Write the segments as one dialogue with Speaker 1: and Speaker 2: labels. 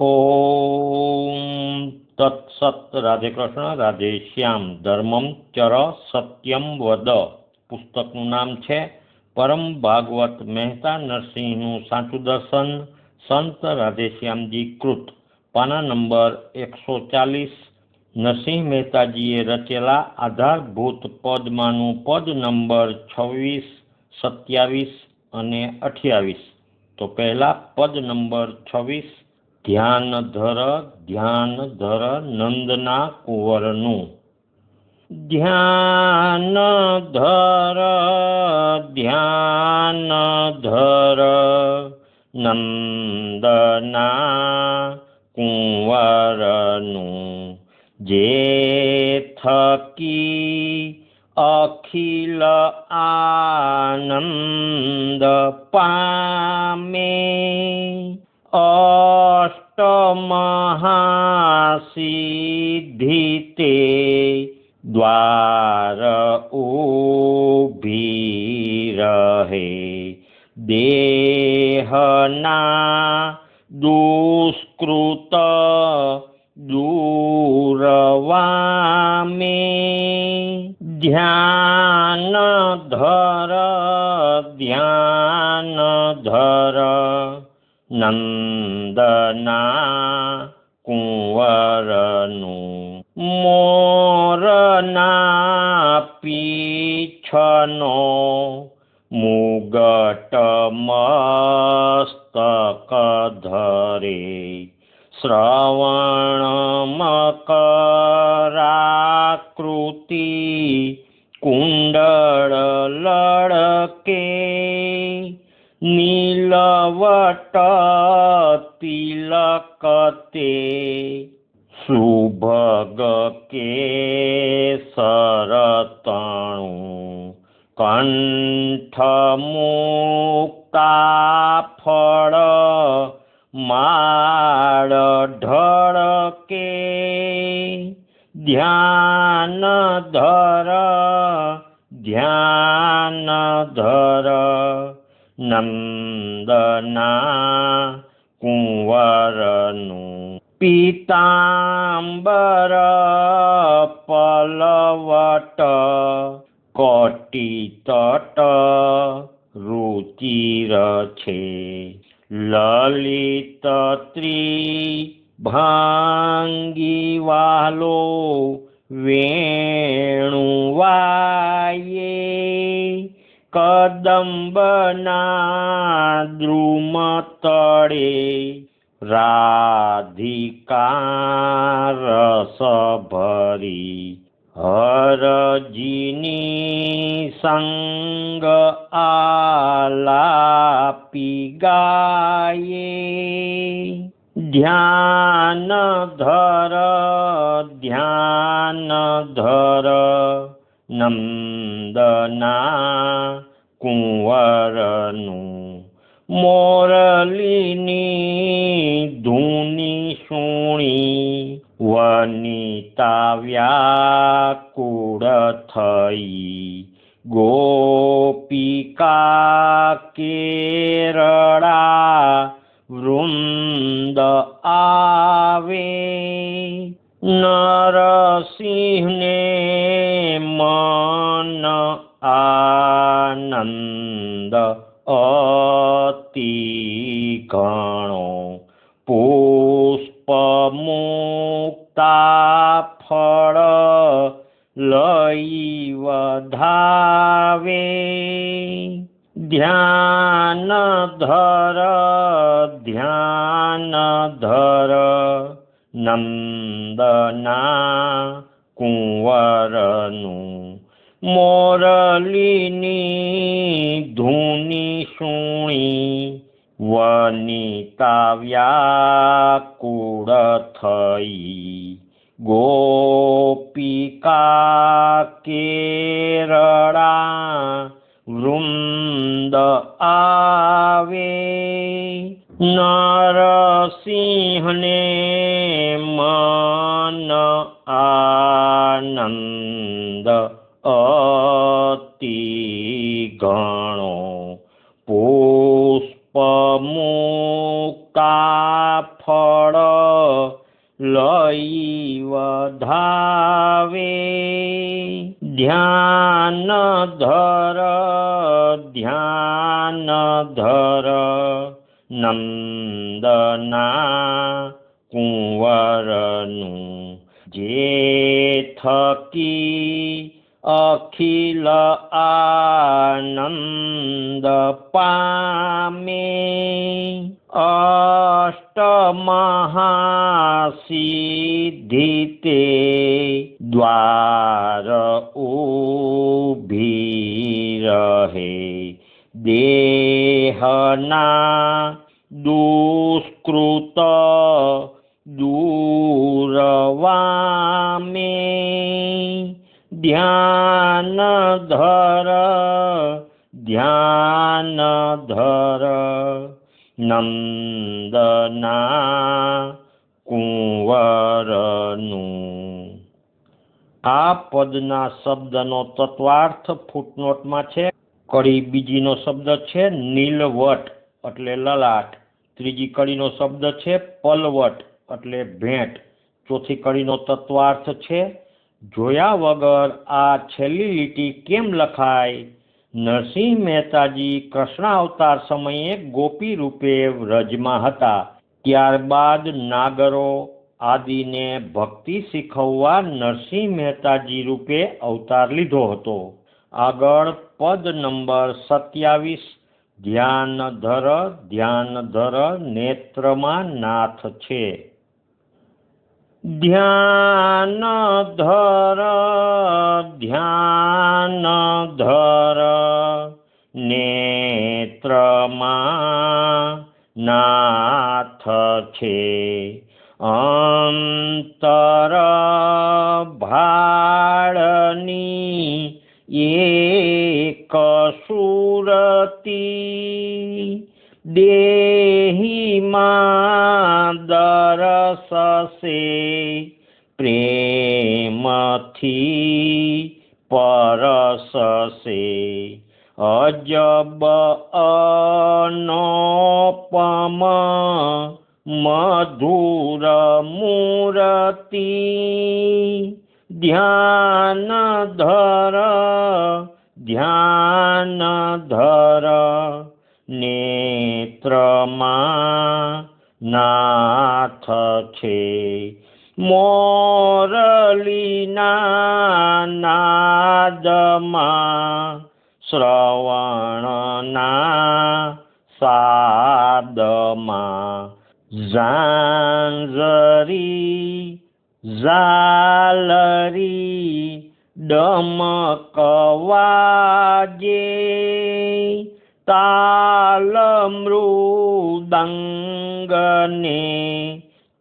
Speaker 1: ઓમ તત્સત રાધે કૃષ્ણ રાધે શ્યામ ધર્મમ ચર સત્યમ વદ પુસ્તકનું નામ છે પરમ ભાગવત મહેતા નરસિંહનું સાચું દર્શન સંત રાધેશ્યામજી કૃત। પાના નંબર એકસો ચાલીસ, નરસિંહ મહેતાજીએ રચેલા આધારભૂત પદમાંનું પદ નંબર છવ્વીસ, સત્યાવીસ અને અઠ્યાવીસ। તો પહેલાં પદ નંબર છવ્વીસ ધ્યાન ધર ધ્યાન ધર નંદના કુંવરનું. ધ્યાન ધર ધ્યાન ધર નંદના કુંવરનું. જે થકી અખિલ આનંદ પામે અષ્ટમહાસિદ્ધિ તે દ્વાર ઊભી રહે દેહના દુષ્કૃત દૂરવામે ધ્યાન ધર ધ્યાન ધર નંદના કુંવરનું મોરના પીછનો મુગટ મસ્તક ધરે શ્રવણ નીલવટ તિલક તે શુભગ કે સરતાણું કંઠ મુક્તા ફળ નંદના કુંવરનું પીતાંબર પલવટ કોટી તટ રુચિર છે. લલિત ત્રી ભાંગી કદંબના દ્રુમ તળે રાધિકા રસ હરજીની સંગ આલાપી ગાયે. ધ્યાન ધર ધ્યાન ધર નંદના કુંવરનું મોરલીની ધૂની સુણી વનિતા વ્યાકુળ થઈ. ગોપિકા કેરળા વૃંદ આવે. નરસિંહને મન આનંદ અતિ કાણો પુષ્પ කාක්කේ ધ્યાન ધર નંદના કુંવરનું જે થકી અખિલ આનંદ પામે અષ્ટમહાસિદ્ધિ તે દ્વાર ઊભી રહે દેહના દુષ્કૃત દૂરવામે ધ્યાન ધર ધ્યાન ધર. નંદના કુંવરનું આ પદના શબ્દનો તત્વાર્થ ફૂટનોટમાં છે. કડી બીજીનો શબ્દ છે નીલવટ, એટલે લલાટ. ત્રીજી કડીનો શબ્દ છે પલવટ, એટલે ભેંટ. ચોથી કડીનો તત્વાર્થ છે જોયા વગર આ છેલ્લી લીટી કેમ લખાય? નરસિંહ મહેતાજી કૃષ્ણ અવતાર સમયે ગોપી રૂપે વ્રજમાં હતા. ત્યારબાદ નાગરો આદિને ભક્તિ શીખવવા નરસિંહ મહેતાજી રૂપે અવતાર લીધો હતો. આગળ પદ નંબર સત્યાવીસ. ધ્યાન ધર ધ્યાન ધર, નેત્રમાં નાથ છે. ધ્યાન ધર ધ્યાન ધર, નેત્રમાં નાથ છે. અંતર ભાળની એક સુરતી દેહીમાં દરસસે પ્રેમથી પરસશે અજબ અનોપમ મધુર મૂર્તિ ધ્યાન ધર ધ્યાન ધર નેત્રમાં નાથ છે. મોરલીના નાદમાં શ્રવણના સાદમાં ઝાંઝરી ઝાલરી ડમકવાજે તાલ મૃદંગને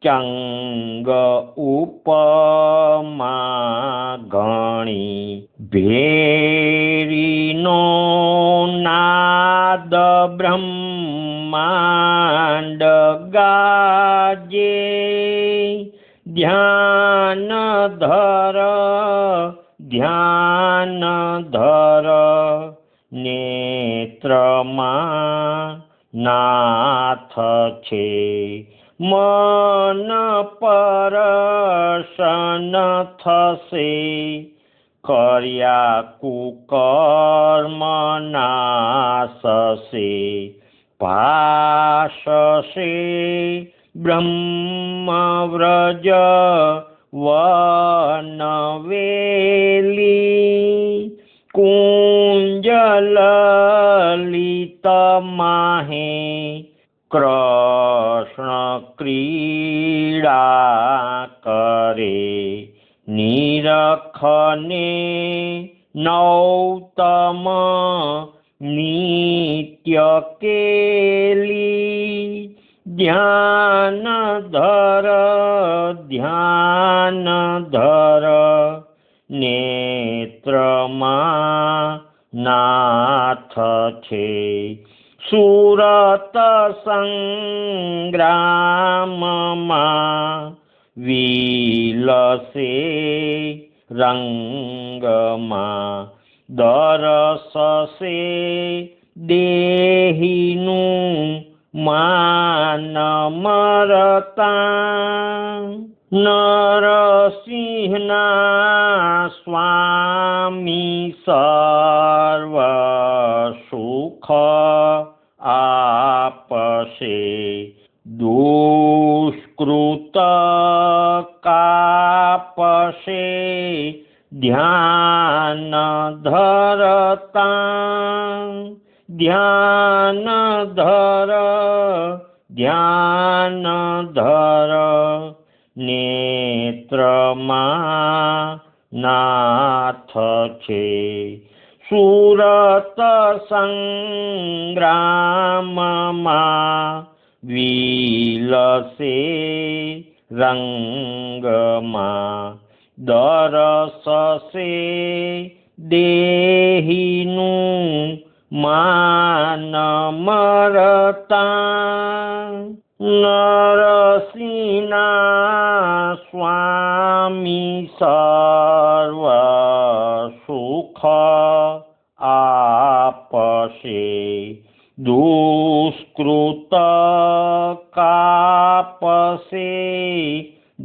Speaker 1: ચંગ ઉપમા ઘણી ભેરીનો નાદ બ્રહ્માંડ ગાજે ધ્યાન ધર ધ્યાન ધર નેત્રમાં નાથ છે મન પરશન થશે કર્યા કુકર્મ નાસશે ભાષશે ब्रह्मव्रज वनवेली कुञ्जललितमहे कृष्णक्रीडा करे निरखने नौतम नित्यकेली ધ્યાન ધર ધ્યાન ધર. નેત્રમાં નાથ છે. સુરત સંગ્રામમાં વિલસે રંગમાં દરસસે દેહીનું માન મરતા નરસિંહના સ્વામી સર્વ સુખ આપશે દુષ્કૃત કાપશે ધ્યાન ધરતા ध्यान धर ध्यान धर। नेत्रमा नाथ छे। सुरत सङ्ग्राममा विलसे रङ्गमा दरससे देहिनु માન મરતા નરસિંહના સ્વામી સર્વ સુખ આપશે દુષ્કૃત કાપશે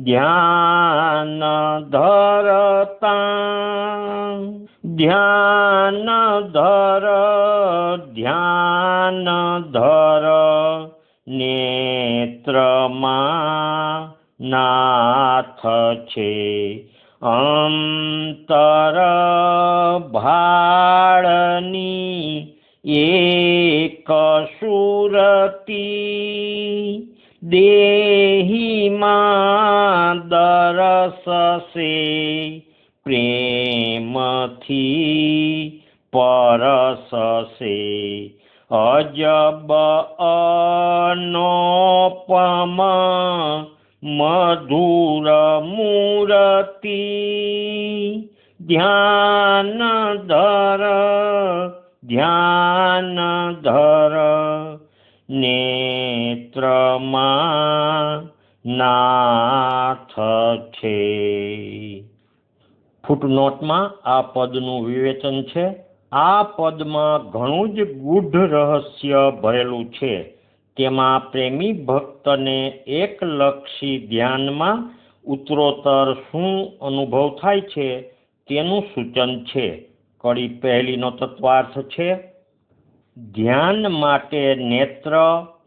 Speaker 1: ધ્યાન ધરતા ધ્યાન ધર નેત્રમાં નાથ છે. અંતર ભાળની એક સુરતી દેહીમાં દરસશે. પ્રેમથી પરસશે અજબ અનોપમ મધુર મૂર્તિ. ધ્યાન ધર, ધ્યાન નેત્રમાં નાથ છે. ફૂટનોટમાં આ પદનું વિવેચન છે. આ પદમાં ઘણું જ ગૂઢ રહસ્ય ભરેલું છે. તેમાં પ્રેમી ભક્તને એકલક્ષી ધ્યાનમાં ઉત્તરોત્તર શું અનુભવ થાય છે તેનું સૂચન છે. કડી પહેલીનો તત્વાર્થ છે, ધ્યાન માટે નેત્ર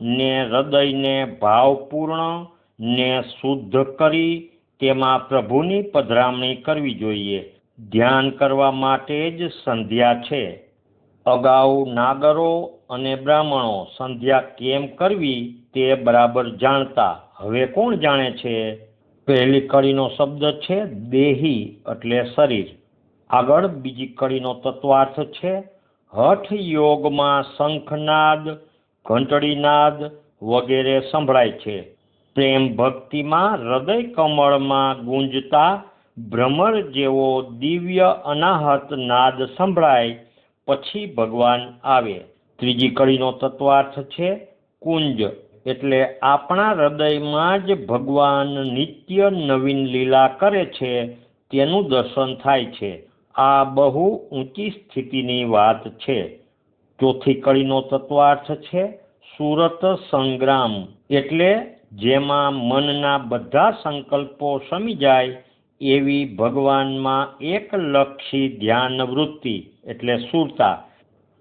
Speaker 1: ને હૃદયને ભાવપૂર્ણ ને શુદ્ધ કરી તેમાં પ્રભુની પધરામણી કરવી જોઈએ. ધ્યાન કરવા માટે જ સંધ્યા છે. અગાઉ નાગરો અને બ્રાહ્મણો સંધ્યા કેમ કરવી તે બરાબર જાણતા હવે કોણ જાણે છે? પહેલી કડીનો શબ્દ છે દેહી એટલે શરીર. આગળ બીજી કડીનો તત્વાર્થ છે હઠ યોગમાં શંખનાદ ઘંટડીનાદ વગેરે સંભળાય છે. પ્રેમ ભક્તિમાં હૃદય કમળમાં ગુંજતા ભ્રમર જેવો દિવ્ય અનાહત નાદ સંભળાય, પછી ભગવાન આવે. ત્રીજી કડીનો તત્વાર્થ છે કુંજ, એટલે આપણા હૃદયમાં જ ભગવાન નિત્ય નવીન લીલા કરે છે, તેનું દર્શન થાય છે. આ બહુ ઊંચી સ્થિતિની વાત છે. ચોથી કડીનો તત્વાર્થ છે સુરત સંગ્રામ, એટલે જેમાં મનના બધા સંકલ્પો શમી જાય એવી ભગવાનમાં એકલક્ષી ધ્યાન વૃત્તિ એટલે સુરતા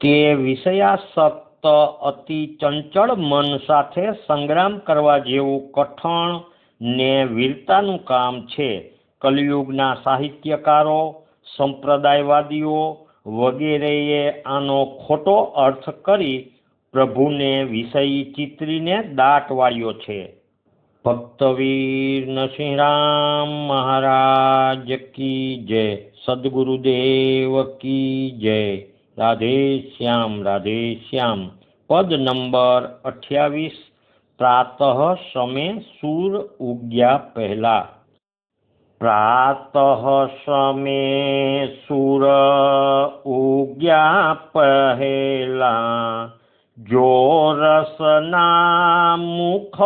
Speaker 1: તે વિષયાસક્ત અતિ ચંચળ મન સાથે સંગ્રામ કરવા જેવું કઠણ ને વીરતાનું કામ છે. કલયુગના સાહિત્યકારો, સંપ્રદાયવાદીઓ વગેરેએ આનો ખોટો અર્થ કરી પ્રભુને વિષયી ચિત્રીને દાટ વાળ્યો છે. ભક્તવીર નરસિંહરામ મહારાજ કી જય, સદગુરુદેવ કી જય, રાધે શ્યામ રાધે શ્યામ. પદ નંબર અઠ્યાવીસ, પ્રાતઃ સમે સૂર ઉગ્યા પહેલા. પ્રાતઃ સમે સૂર ઉગ્યા પહેલા. जोरसनामुख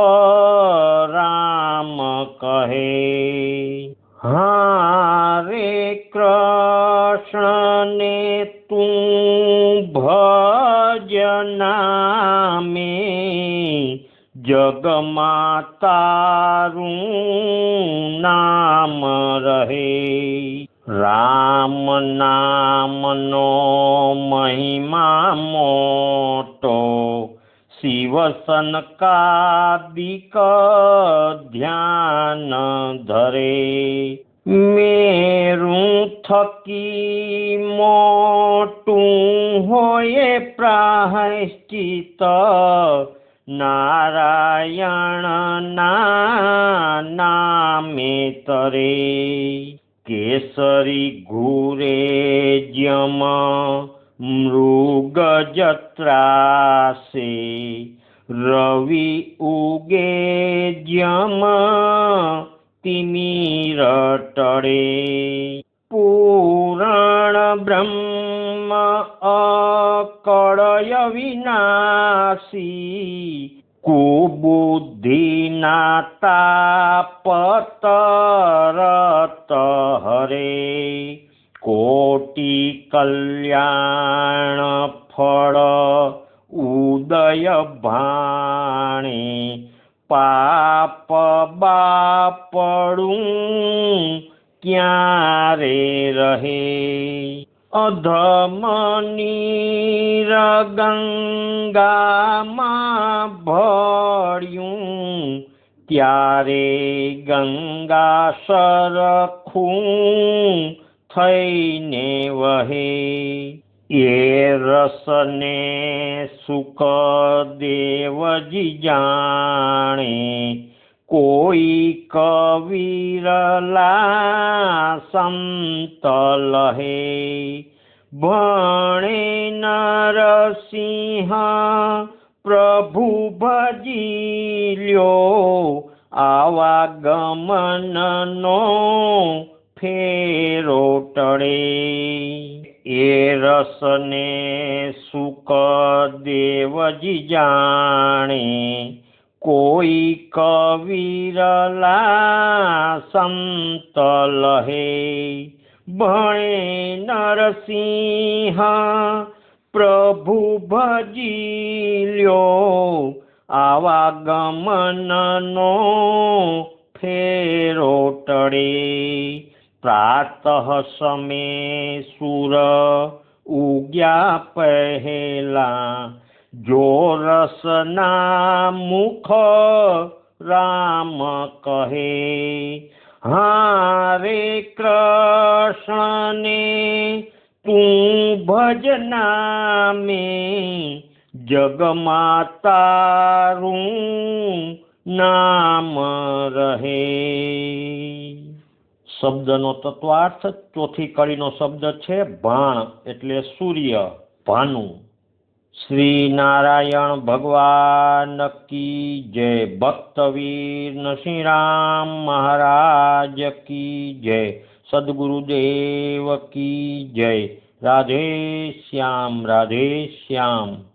Speaker 1: रामकहे हा रेष्णने तू नाम रहे। રામ નામનો મહિમા મોટો શિવસન કાદિક ધ્યાન ધરે. મેરું થકી મોટું હોય પ્રાયશ્ચિત. નારાયણ ના નામે તરે. કેસરી ઘૂરે જમ મૃગ જત્રાસે રવિ ઉગે જમ તિમિર પુરાણ બ્રહ્મ અકળય વિનાશી. કુબુદ્ધિના તાપતરત હરે. કોટી કલ્યાણ ફળ ઉદય ભાણે કોઈ કવિરલા સંત લહે ભણે નરસિંહ પ્રભુ ભજી લ્યો આવા ગમનનો ફેરો ટળે. એ રસને સુખ દેવજી જાણે કોઈ કવિરલા સંત લહે ભણે નરસિંહ, પ્રભુ ભજી લ્યો આવા ગમનનો ફેરો ટળે. પ્રાતઃ સમે સુર ઉગ્યા પહેલા જો રસના મુખ રામ કહે, હારે કૃષ્ણને તું ભજના મેં જગમાં તારું નામ રહે. શબ્દનો તત્વાર્થ ચોથી કડીનો શબ્દ છે ભાણ, એટલે સૂર્ય, ભાનું. શ્રી નારાયણ ભગવાન કી જય. ભક્તવીર નરસિંહરામ મહારાજ કી જય. સદગુરુદેવ કી જય. રાધે શ્યામ રાધે શ્યામ.